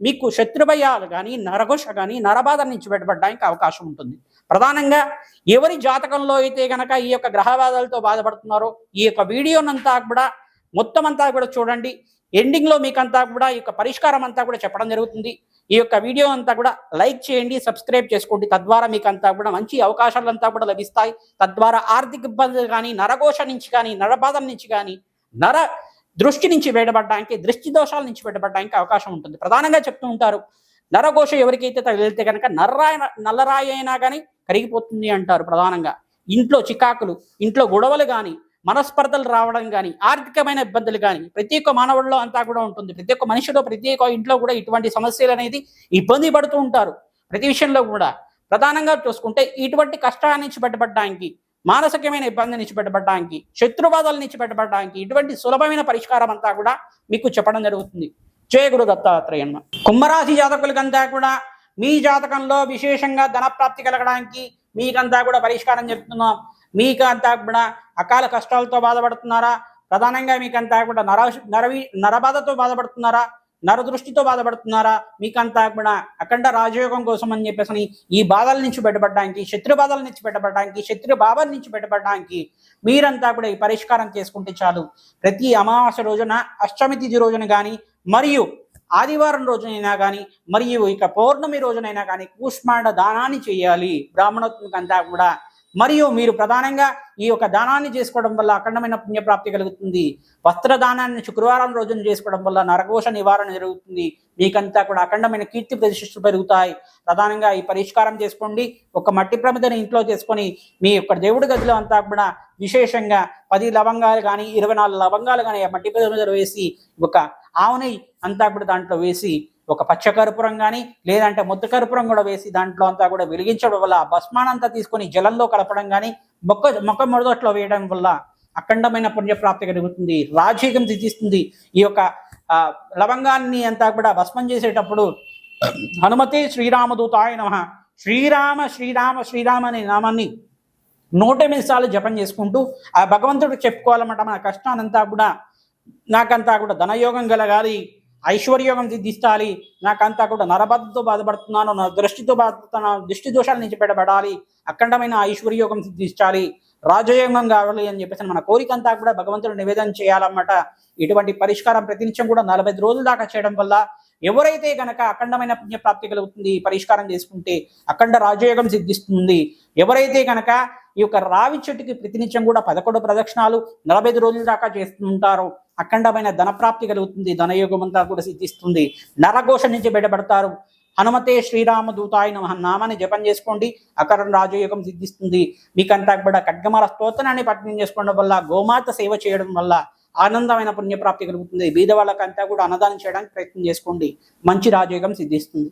మీకు శత్రుభయాలు కానీ నరఘోష కానీ నరబాధ నుంచి బయటపడడానికి అవకాశం ఉంటుంది. ప్రధానంగా ఎవరి జాతకంలో అయితే గనక ఈ యొక్క గ్రహబాధలతో బాధపడుతున్నారో ఈ యొక్క వీడియోనంతా కూడా మొత్తం అంతా కూడా చూడండి. ఎండింగ్లో మీకంతా కూడా ఈ యొక్క పరిష్కారం అంతా కూడా చెప్పడం జరుగుతుంది. ఈ యొక్క వీడియో అంతా కూడా లైక్ చేయండి సబ్స్క్రైబ్ చేసుకోండి. తద్వారా మీకు అంతా కూడా మంచి అవకాశాలు అంతా కూడా లభిస్తాయి. తద్వారా ఆర్థిక ఇబ్బందులు కానీ నరఘోష నుంచి కానీ నరబాధల నుంచి కానీ నర దృష్టి నుంచి బయటపడడానికి దృష్టి దోషాల నుంచి బయటపడడానికి అవకాశం ఉంటుంది. ప్రధానంగా చెప్తూ ఉంటారు నరఘోష ఎవరికైతే తగిలితే కనుక నర్రాయ నల్లరాయి అయినా కానీ కరిగిపోతుంది అంటారు ప్రధానంగా. ఇంట్లో చికాకులు ఇంట్లో గొడవలు కానీ మనస్పర్ధలు రావడం కానీ ఆర్థికమైన ఇబ్బందులు కానీ ప్రతి ఒక్క మానవుల్లో అంతా కూడా ఉంటుంది. ప్రతి ఒక్క మనిషిలో ప్రతి ఒక్క ఇంట్లో కూడా ఇటువంటి సమస్యలు అనేది ఇబ్బంది పడుతూ ఉంటారు. ప్రతి విషయంలో కూడా ప్రధానంగా చూసుకుంటే ఇటువంటి కష్టాల నుంచి బయటపడడానికి మానసికమైన ఇబ్బందిని నుంచి బయటపడడానికి శత్రుబాధల ఇటువంటి సులభమైన పరిష్కారం అంతా కూడా మీకు చెప్పడం జరుగుతుంది. జయ గురు దత్తాత్రేయన్మ కుంభరాశి జాతకులకంతా కూడా మీ జాతకంలో విశేషంగా ధన ప్రాప్తి కలగడానికి మీకంతా కూడా పరిష్కారం చెప్తున్నాం. మీకు అంతా కూడా అకాల కష్టాలతో బాధపడుతున్నారా? ప్రధానంగా మీకంతా కూడా నర నరవి నరబాధతో బాధపడుతున్నారా? నరదృష్టితో బాధపడుతున్నారా? మీకంతా కూడా అఖండ రాజయోగం కోసం అని చెప్పేసి ఈ బాధల నుంచి బయటపడడానికి శత్రు బాధల నుంచి బయటపడడానికి శత్రు బాధల నుంచి బయటపడడానికి మీరంతా కూడా ఈ పరిష్కారం చేసుకుంటే చాలు. ప్రతి అమావాస్య రోజున అష్టమి తిథి రోజున కానీ మరియు ఆదివారం రోజునైనా కానీ మరియు ఇక పౌర్ణమి రోజునైనా కానీ కూష్మాండ దానాన్ని చేయాలి. బ్రాహ్మణోత్మకంతా కూడా మరియు మీరు ప్రధానంగా ఈ యొక్క దానాన్ని చేసుకోవడం వల్ల అఖండమైన పుణ్యప్రాప్తి కలుగుతుంది. వస్త్రదానాన్ని శుక్రవారం రోజున చేసుకోవడం వల్ల నరఘోష నివారణ జరుగుతుంది. మీకంతా కూడా అఖండమైన కీర్తి ప్రతిష్టలు పెరుగుతాయి. ప్రధానంగా ఈ పరిష్కారం చేసుకోండి. ఒక మట్టి ప్రమిదని ఇంట్లో చేసుకొని మీ యొక్క దేవుడి గదిలో అంతా కూడా విశేషంగా పది లవంగాలు కానీ ఇరవై నాలుగు లవంగాలు కానీ ఆ మట్టి ప్రమిదలో వేసి ఒక ఆవుని అంతా కూడా దాంట్లో వేసి ఒక పచ్చ కర్పూరం కానీ లేదంటే ముద్ద కర్పూరం కూడా వేసి దాంట్లో అంతా కూడా వెలిగించడం వల్ల భస్మానంతా తీసుకొని జలంలో కలపడం కానీ మొక్క మొక్క మొదట్లో వేయడం వల్ల అఖండమైన పుణ్యప్రాప్తి కలుగుతుంది. రాజయోగం సిద్ధిస్తుంది. ఈ యొక్క లవంగాన్ని అంతా కూడా భస్మం చేసేటప్పుడు హనుమతే శ్రీరామదూతాయ నమ. శ్రీరామ శ్రీరామ శ్రీరామ అనే నామాన్ని నూట ఎనిమిది సార్లు జపం చేసుకుంటూ ఆ భగవంతుడు చెప్పుకోవాలన్నమాట మన కష్టానంతా కూడా నాకంతా కూడా ధనయోగం కలగాలి. ఐశ్వర్యోగం సిద్ధిస్తాలి? నాకంతా కూడా నరబద్ధతో బాధపడుతున్నాను నా దృష్టితో బాధపడుతున్నాను దృష్టి దోషాల నుంచి బయటపడాలి అఖండమైన ఐశ్వర్యోగం సిద్ధించాలి రాజయోగం కావాలి అని చెప్పేసి మన కోరిక అంతా కూడా భగవంతుడు నివేదన చేయాలన్నమాట. ఇటువంటి పరిష్కారం ప్రతినిత్యం కూడా నలభై రోజుల దాకా చేయడం వల్ల ఎవరైతే గనక అఖండమైన పుణ్యప్రాప్తి కలుగుతుంది పరిష్కారం చేసుకుంటే అఖండ రాజయోగం సిద్ధిస్తుంది. ఎవరైతే గనక ఈ యొక్క రావి చెట్టుకి ప్రతినిత్యం కూడా పదకొండు ప్రదక్షిణాలు నలభై ఐదు రోజుల దాకా చేస్తుంటారో అఖండమైన ధనప్రాప్తి కలుగుతుంది ధనయోగం అంతా కూడా సిద్ధిస్తుంది. నరఘోష నుంచి బయటపడతారు. హనుమతే శ్రీరామ దూతాయ నమ నామాన్ని జపం చేసుకోండి అక్కడ రాజయోగం సిద్ధిస్తుంది. మీకంతా కూడా ఖడ్గమాల స్తోత్రాన్ని పఠనం చేసుకోవడం వల్ల గోమాత సేవ చేయడం వల్ల ఆనందమైన పుణ్యప్రాప్తి కలుగుతుంది. బీదవాళ్ళకంతా కూడా అన్నదానం చేయడానికి ప్రయత్నం చేసుకోండి. మంచి రాజయోగం సిద్ధిస్తుంది.